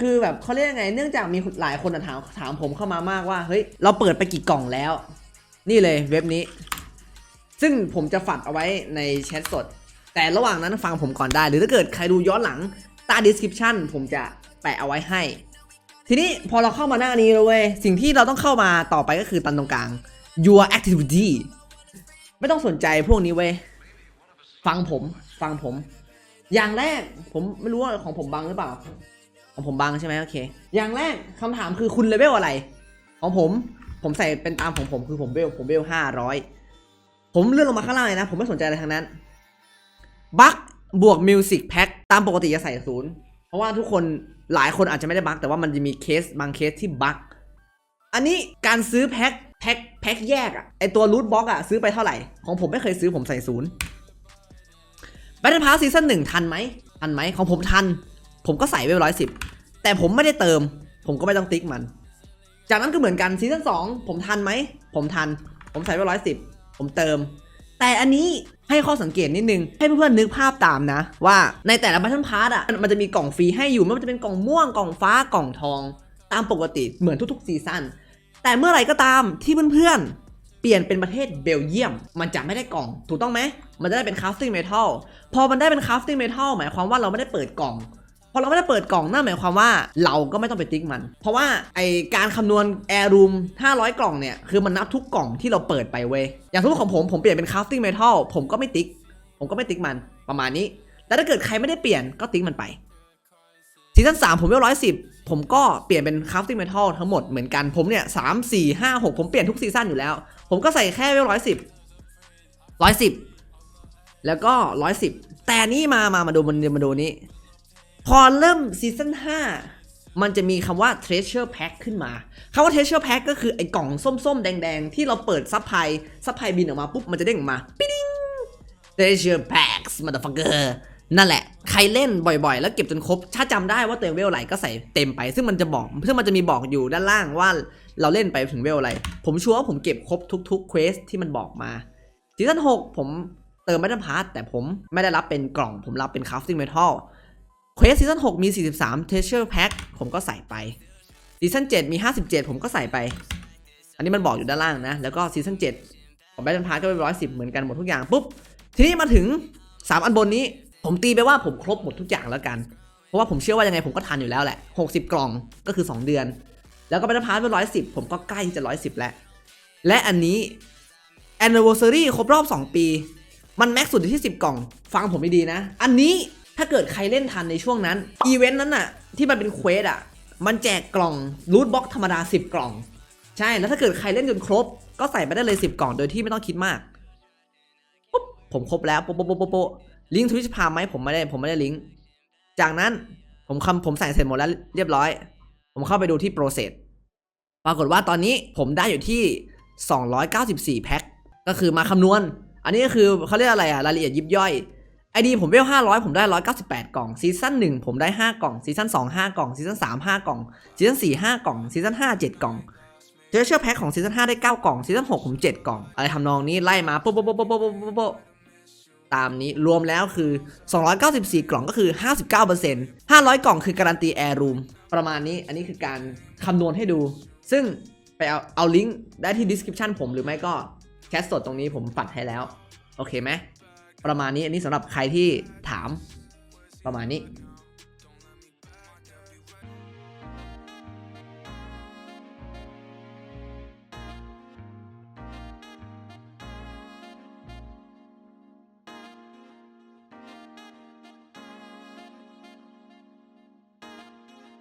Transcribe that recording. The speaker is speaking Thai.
คือแบบเขาเรียกยังไง เนื่องจากมีหลายคนถามถามผมเข้ามามากว่า เฮ้ย เราเปิดไปกี่กล่องแล้ว นี่เลยเว็บนี้ ซึ่งผมจะฝัดเอาไว้ในแชทสด แต่ระหว่างนั้นฟังผมก่อนได้ หรือถ้าเกิดใครดูย้อนหลังใต้ description ผมจะแปะเอาไว้ให้ ทีนี้พอเราเข้ามาหน้านี้แล้วเว้ย สิ่งที่เราต้องเข้ามาต่อไปก็คือตันตรงกลาง your activity ไม่ต้องสนใจพวกนี้เว้ย ฟังผม ฟังผม อย่างแรกผมไม่รู้ว่าของผมบังหรือเปล่า ของผมบังใช่ไหมโอเค อย่างแรกคำถามคือคุณเลเวลอะไร ของผม ผมใส่เป็นตามของผมคือผมเวลผมเวลห้าร้อยผมเลื่อนลงมาข้างล่างเลยนะ ผมไม่สนใจอะไรทั้งนั้นบัคบวกมิวสิกแพ็คตามปกติจะใส่ศูนย์เพราะว่าทุกคนหลายคนอาจจะไม่ได้บัคแต่ว่ามันจะมีเคสบางเคสที่บัคอันนี้การซื้อแพ็คแพ็คแพ็คแยกอะไอตัวรูทบ็อกอะซื้อไปเท่าไหร่ ของผมไม่เคยซื้อผมใส่ศูนย์ b บ t เ e ิ Pass ซีซั่นหนึ่งทันไหมทันไหมของผมทัน ผมก็ใส่ไว้ร้อยสิบ แต่ผมไม่ได้เติม ผมก็ไม่ต้องติ๊กมัน จากนั้นก็เหมือนกันซีซั่นสองผมทันไหม ผมทัน ผมใส่ไว้ร้อยสิบผมเติม แต่อันนี้ให้ข้อสังเกตนิดนึง ให้เพื่อนๆนึกภาพตามนะ ว่าในแต่ละบัตเทิลพาร์ตอะมันจะมีกล่องฟรีให้อยู่ไม่ว่าจะเป็นกล่องม่วงกล่องฟ้ากล่องทอง ตามปกติเหมือนทุกๆซีซั่นแต่เมื่อไหร่ก็ตามที่เพื่อนๆเปลี่ยนเป็นประเทศเบลเยียม มันจะไม่ได้กล่อง ถูกต้องไหม มันจะได้เป็นค a ฟ t ิ n งเมทัล พอมันได้เป็นค a ฟ t ิ n งเมทัลหมายความว่าเราไม่ได้เปิดกล่อง พอเราไม่ได้เปิดกล่องนั่นหมายความว่าเราก็ไม่ต้องไปติ๊กมัน เพราะว่าไอการคำนวณ Air Room 500 กล่องเนี่ย คือมันนับทุกกล่องที่เราเปิดไปเว้ย อย่างสมมติของผม ผมเปลี่ยนเป็น crafting metal ผมก็ไม่ติ๊ก ผมก็ไม่ติ๊กมันประมาณนี้ แต่ถ้าเกิดใครไม่ได้เปลี่ยนก็ติ๊กมันไปซีซั่น3ผมเวลร้อยสิบผมก็เปลี่ยนเป็น crafting metal ทั้งหมดเหมือนกันผมเนี่ยสามสี่ห้าหกผมเปลี่ยนทุกซีซั่นอยู่แล้ว ผมก็ใส่แค่เวลร้อยสิบร้อยสิบแล้วก็ร้อยสิบแต่นี่มามามาดูมันมาดูนี้ พอเริ่มซีซั่น5มันจะมีคำว่า treasure pack ขึ้นมาคำว่า treasure pack ก็คือไอ้กล่องส้มๆ แดงๆ ที่เราเปิดซับไพซับไพบินออกมาปุ๊บ มันจะเด้งออกมาปิ๊ดง treasure packs motherfucker นั่นแหละ ใครเล่นบ่อยๆ แล้วเก็บจนครบ ถ้าจำได้ว่าเตัวเวลอะไรก็ใส่เต็มไป ซึ่งมันจะบอก ซึ่งมันจะมีบอกอยู่ด้านล่างว่าเราเล่นไปถึงเวลอะไร ผมชัวร์ว่าผมเก็บครบทุกๆเควสที่มันบอกมาซีซั่น6ผมเติมไม่ได้พาร์ทแต่ผมไม่ได้รับเป็นกล่อง ผมรับเป็น crafting metal เเควสซีซั่น6มี 43 treasure pack ผมก็ใส่ไปซีซั่น7มี 57 ผมก็ใส่ไป อันนี้มันบอกอยู่ด้านล่างนะ แล้วก็ซีซั่น7ของแบทเทิลพาร์ก็เป็นร้อยสิบเหมือนกันหมดทุกอย่างปุ๊บ ทีนี้มาถึง 3 อันบนนี้ ผมตีไปว่าผมครบหมดทุกอย่างแล้วกัน เพราะว่าผมเชื่อว่ายังไงผมก็ทันอยู่แล้วแหละ 60 กล่องก็คือ 2 เดือน แล้วก็แบทเทิลพาร์เป็นร้อยสิบผมก็ใกล้ที่จะร้อยสิบแล้ว และอันนี้ anniversary ครบรอบ 2 ปี มันแม็กสุดที่ 10 กล่อง ฟังผมดีๆนะ อันนี้ ถ้าเกิดใครเล่นทันในช่วงนั้น อีเวนต์นั้นน่ะ ที่มันเป็นเควสอะ มันแจกกล่องรูทบ็อกธรรมดา 10 กล่อง ใช่ แล้วถ้าเกิดใครเล่นจนครบ ก็ใส่ไปได้เลย 10 กล่องโดยที่ไม่ต้องคิดมากปุ๊บผมครบแล้วโป๊ะโป๊ะโป๊ะโป๊ะลิงก์ทวิชพาไหมผมไม่ได้ ผมไม่ได้ลิงก์ จากนั้นผมคำผมใส่เสร็จหมดแล้วเรียบร้อย ผมเข้าไปดูที่โปรเซส ปรากฏว่าตอนนี้ผมได้อยู่ที่ 294 แพ็ค ก็คือมาคำนวณ อันนี้ก็คือเขาเรียกอะไรอะรายละเอียดยิบย่อย ไอดีผมเวลห้าร้อยผมได้ร้อยเก้าสิบแปดกล่องซีซั่นหนึ่งผมได้ห้ากล่องซีซั่นสองห้ากล่องซีซั่นสามห้ากล่องซีซั่นสี่ห้ากล่องซีซั่นห้าเจ็ดกล่องเจอเชอร์แพ็คของซีซั่นห้าได้เก้ากล่องซีซั่นหกผมเจ็ดกล่องอะไรทำนองนี้ไล่มาโป๊ะโป๊ะโป๊ะโป๊ะโป๊ะโป๊ะตามนี้รวมแล้วคือ 294 กล่องก็คือ 59% 500 กล่องคือการันตีแอร์รูมประมาณนี้อันนี้คือการคำนวณให้ดู ซึ่งไปเอาเอาลิงก์ได้ที่ description ผมหรือไม่ก็แคสสดตรงนี้ผมปัดให้แล้ว โอเคไหม ประมาณนี้อันนี้สำหรับใครที่ถามประมาณนี้